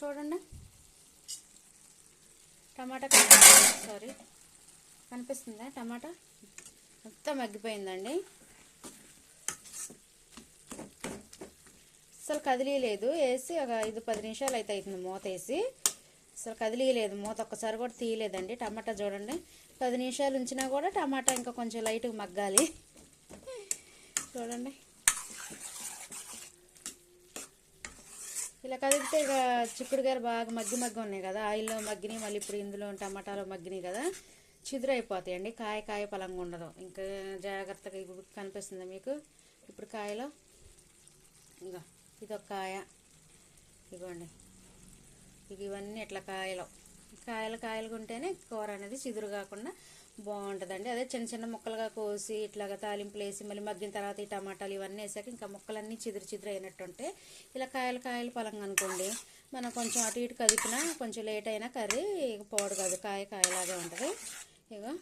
చూడండి. టమాటా సారీ కనిపిస్తుందా టమాటా? మొత్తం మగ్గిపోయిందండి. అసలు కదిలీలేదు. వేసి ఒక ఐదు పది నిమిషాలు అయితే అవుతుంది మూత వేసి. అసలు కదిలీలేదు. మూత ఒక్కసారి కూడా తీయలేదండి. టమాటా చూడండి. పది నిమిషాలు ఉంచినా కూడా టమాటా ఇంకా కొంచెం లైట్గా మగ్గాలి. చూడండి. ఇలా కదిగితే ఇక చిక్కుడుగాయలు బాగా మగ్గి మగ్గి ఉన్నాయి కదా ఆయిల్లో మగ్గినాయి మళ్ళీ ఇప్పుడు ఇందులో టమాటాలు మగ్గినాయి కదా చిదురైపోతాయండి. కాయ కాయ పలంగా ఉండదు. ఇంకా జాగ్రత్తగా ఇప్పుడు కనిపిస్తుంది మీకు. ఇప్పుడు కాయలో ఇంకా ఇదొక కాయ. ఇగోండి. ఇక ఇవన్నీ ఇట్లా కాయలు. కాయలు కాయలుగా ఉంటేనే కూర అనేది చిదురు కాకుండా బాగుంటుందండి. అదే చిన్న చిన్న ముక్కలుగా కోసి ఇట్లాగా తాలింపులు వేసి మళ్ళీ మగ్గిన తర్వాత ఈ టమాటాలు ఇవన్నీ వేసాక ఇంకా ముక్కలన్నీ చిదురు చిదురు అయినట్టుంటే ఇలా కాయలు కాయలు పలంగా అనుకోండి మనం కొంచెం అటు ఇటు కదిపినా కొంచెం లేట్ అయినా కర్రీ పోడు కాదు కాయ కాయలాగే ఉంటుంది. ఇగో